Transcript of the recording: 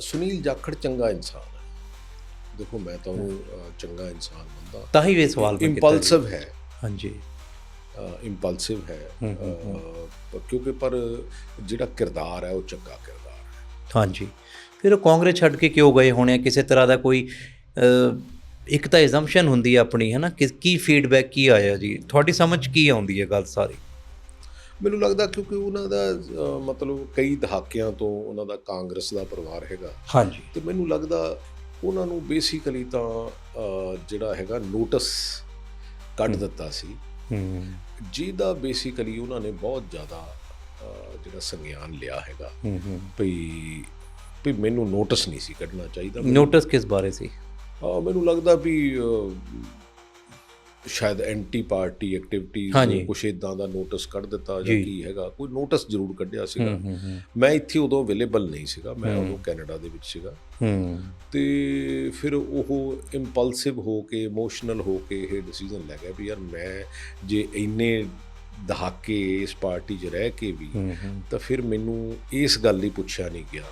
ਸੁਨੀਲ ਜਾਖੜ ਚੰਗਾ ਇਨਸਾਨ ਹੈ। ਦੇਖੋ ਮੈਂ ਤਾਂ ਉਹਨੂੰ ਚੰਗਾ ਇਨਸਾਨ ਮੰਨਦਾ। ਤਾਂ ਹੀ ਇਹ ਸਵਾਲ ਮੈਂ। ਇੰਪਲਸਿਵ ਹੈ। ਹਾਂਜੀ। ਇੰਪਲਸਿਵ ਹੈ। ਕਿਉਂਕਿ ਪਰ ਜਿਹੜਾ ਕਿਰਦਾਰ ਹੈ ਉਹ ਚੰਗਾ ਕਿਰਦਾਰ ਹੈ। ਹਾਂਜੀ। ਫਿਰ ਉਹ ਕਾਂਗਰਸ ਛੱਡ ਕੇ ਕਿਉਂ ਗਏ ਹੋਣੇ ਆ? ਕਿਸੇ ਤਰ੍ਹਾਂ ਦਾ ਕੋਈ ਇੱਕ ਤਾਂ ਐਜ਼ੰਪਸ਼ਨ ਹੁੰਦੀ ਹੈ ਆਪਣੀ ਹੈ ਨਾ ਕਿ ਕੀ ਫੀਡਬੈਕ ਕੀ ਆਇਆ ਜੀ? ਤੁਹਾਡੀ ਸਮਝ ਕੀ ਆਉਂਦੀ ਹੈ ਗੱਲ ਸਾਰੀ? ਮੈਨੂੰ ਲੱਗਦਾ ਕਿਉਂਕਿ ਉਹਨਾਂ ਦਾ ਮਤਲਬ ਕਈ ਦਹਾਕਿਆਂ ਤੋਂ ਉਹਨਾਂ ਦਾ ਕਾਂਗਰਸ ਦਾ ਪਰਿਵਾਰ ਹੈਗਾ। ਹਾਂਜੀ। ਤੇ ਮੈਨੂੰ ਲੱਗਦਾ ਉਹਨਾਂ ਨੂੰ ਬੇਸਿਕਲੀ ਤਾਂ ਜਿਹੜਾ ਹੈਗਾ ਨੋਟਿਸ ਕੱਢ ਦਿੱਤਾ ਸੀ। ਹੂੰ। ਜਿਹਦਾ ਬੇਸਿਕਲੀ ਉਹਨਾਂ ਨੇ ਬਹੁਤ ਜ਼ਿਆਦਾ ਜਿਹੜਾ ਸੰਗਿਆਨ ਲਿਆ ਹੈਗਾ। ਹੂੰ ਹੂੰ। ਵੀ ਵੀ ਮੈਨੂੰ ਨੋਟਿਸ ਨਹੀਂ ਸੀ ਕੱਢਣਾ ਚਾਹੀਦਾ। ਨੋਟਿਸ ਕਿਸ ਬਾਰੇ ਸੀ? ਮੈਨੂੰ ਲੱਗਦਾ ਵੀ ਸ਼ਾਇਦ ਐਂਟੀ ਪਾਰਟੀ ਐਕਟੀਵਿਟੀਜ਼ ਹਾਂਜੀ। ਕੁਛ ਇਦਾਂ ਦਾ ਨੋਟਿਸ ਕੱਢ ਦਿੱਤਾ ਜਾਂ। ਕੀ ਹੈਗਾ ਕੋਈ ਨੋਟਿਸ ਜ਼ਰੂਰ ਕੱਢਿਆ ਸੀਗਾ। ਮੈਂ ਇੱਥੇ ਉਦੋਂ ਅਵੇਲੇਬਲ ਨਹੀਂ ਸੀਗਾ ਮੈਂ ਉਦੋਂ ਕੈਨੇਡਾ ਦੇ ਵਿੱਚ ਸੀਗਾ। ਤੇ ਫਿਰ ਉਹ ਇੰਪਲਸਿਵ ਹੋ ਕੇ ਇਮੋਸ਼ਨਲ ਹੋ ਕੇ ਇਹ ਡਿਸੀਜਨ ਲੈ ਗਿਆ ਵੀ ਯਾਰ ਮੈਂ ਜੇ ਇੰਨੇ ਦਹਾਕੇ ਇਸ ਪਾਰਟੀ 'ਚ ਰਹਿ ਕੇ ਵੀ ਤਾਂ ਫਿਰ ਮੈਨੂੰ ਇਸ ਗੱਲ ਲਈ ਪੁੱਛਿਆ ਨਹੀਂ ਗਿਆ।